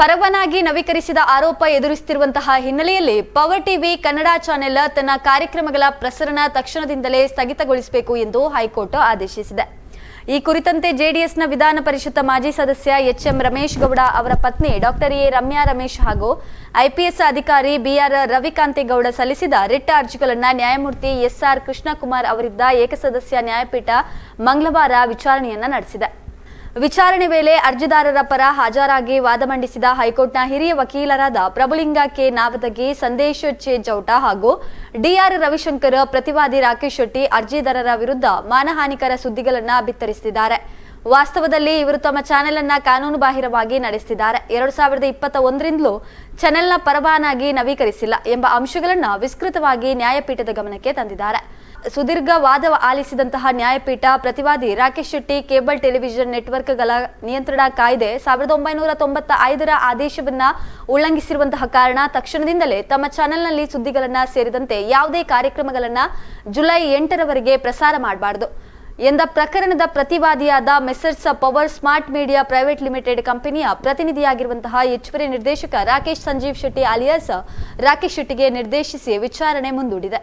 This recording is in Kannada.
ಪರವಾನಾಗಿ ನವೀಕರಿಸಿದ ಆರೋಪ ಎದುರಿಸುತ್ತಿರುವಂತಹ ಹಿನ್ನೆಲೆಯಲ್ಲಿ ಪವರ್ ಟಿವಿ ಕನ್ನಡ ಚಾನೆಲ್ ತನ್ನ ಕಾರ್ಯಕ್ರಮಗಳ ಪ್ರಸರಣ ತಕ್ಷಣದಿಂದಲೇ ಸ್ಥಗಿತಗೊಳಿಸಬೇಕು ಎಂದು ಹೈಕೋರ್ಟ್ ಆದೇಶಿಸಿದೆ. ಈ ಕುರಿತಂತೆ ಜೆಡಿಎಸ್ನ ವಿಧಾನ ಪರಿಷತ್ ಮಾಜಿ ಸದಸ್ಯ ಎಚ್ ಎಂ ರಮೇಶ್ ಗೌಡ ಅವರ ಪತ್ನಿ ಡಾಕ್ಟರ್ ಎ ರಮ್ಯಾ ರಮೇಶ್ ಹಾಗೂ ಐಪಿಎಸ್ ಅಧಿಕಾರಿ ಬಿಆರ್ ರವಿಕಾಂತೇಗೌಡ ಸಲ್ಲಿಸಿದ ರಿಟ್ ಅರ್ಜಿಗಳನ್ನು ನ್ಯಾಯಮೂರ್ತಿ ಎಸ್ಆರ್ ಕೃಷ್ಣಕುಮಾರ್ ಅವರಿದ್ದ ಏಕಸದಸ್ಯ ನ್ಯಾಯಪೀಠ ಮಂಗಳವಾರ ವಿಚಾರಣೆಯನ್ನ ನಡೆಸಿದೆ. ವಿಚಾರಣೆ ವೇಳೆ ಅರ್ಜಿದಾರರ ಪರ ಹಾಜರಾಗಿ ವಾದ ಮಂಡಿಸಿದ ಹೈಕೋರ್ಟ್ನ ಹಿರಿಯ ವಕೀಲರಾದ ಪ್ರಭುಲಿಂಗ ಕೆ. ನಾವದಗಿ ಸಂದೇಶ್ ಚೆ ಚೌಟ ಹಾಗೂ ಡಿಆರ್ ರವಿಶಂಕರ್, ಪ್ರತಿವಾದಿ ರಾಕೇಶ್ ಶೆಟ್ಟಿ ಅರ್ಜಿದಾರರ ವಿರುದ್ಧ ಮಾನಹಾನಿಕರ ಸುದ್ದಿಗಳನ್ನು ಬಿತ್ತರಿಸಿದ್ದಾರೆ. ವಾಸ್ತವದಲ್ಲಿ ಇವರು ತಮ್ಮ ಚಾನೆಲ್ ಅನ್ನ ಕಾನೂನು ಬಾಹಿರವಾಗಿ ನಡೆಸಿದ್ದಾರೆ ಎರಡು ಸಾವಿರದ ಇಪ್ಪತ್ತ ಒಂದರಿಂದಲೂ ಚಾನೆಲ್ನ ಪರವಾನಾಗಿ ನವೀಕರಿಸಿಲ್ಲ ಎಂಬ ಅಂಶಗಳನ್ನ ವಿಸ್ತೃತವಾಗಿ ನ್ಯಾಯಪೀಠದ ಗಮನಕ್ಕೆ ತಂದಿದ್ದಾರೆ. ಸುದೀರ್ಘ ವಾದ ಆಲಿಸಿದಂತಹ ನ್ಯಾಯಪೀಠ ಪ್ರತಿವಾದಿ ರಾಕೇಶ್ ಶೆಟ್ಟಿ ಕೇಬಲ್ ಟೆಲಿವಿಷನ್ ನೆಟ್ವರ್ಕ್ಗಳ ನಿಯಂತ್ರಣ ಕಾಯ್ದೆ ಸಾವಿರದ ಒಂಬೈನೂರ ತೊಂಬತ್ತ ಐದರ ಆದೇಶವನ್ನ ಉಲ್ಲಂಘಿಸಿರುವಂತಹ ಕಾರಣ ತಕ್ಷಣದಿಂದಲೇ ತಮ್ಮ ಚಾನೆಲ್ನಲ್ಲಿ ಸುದ್ದಿಗಳನ್ನ ಸೇರಿದಂತೆ ಯಾವುದೇ ಕಾರ್ಯಕ್ರಮಗಳನ್ನ ಜುಲೈ ಎಂಟರವರೆಗೆ ಪ್ರಸಾರ ಮಾಡಬಾರದು. ಎಂದ ಪ್ರಕರಣದ ಪ್ರತಿವಾದಿಯಾದ messrs power smart media private limited ಕಂಪನಿಯ ಪ್ರತಿನಿಧಿಯಾಗಿರುವಂತಹ ಹೆಚ್ಚುವರಿ ನಿರ್ದೇಶಕ ರಾಕೇಶ್ ಸಂಜೀವ್ ಶೆಟ್ಟಿ ಅಲಿಯಾಸ್ ರಾಕೇಶ್ ಶೆಟ್ಟಿಗೆ ನಿರ್ದೇಶಿಸಿ ವಿಚಾರಣೆ ಮುಂದೂಡಿದೆ.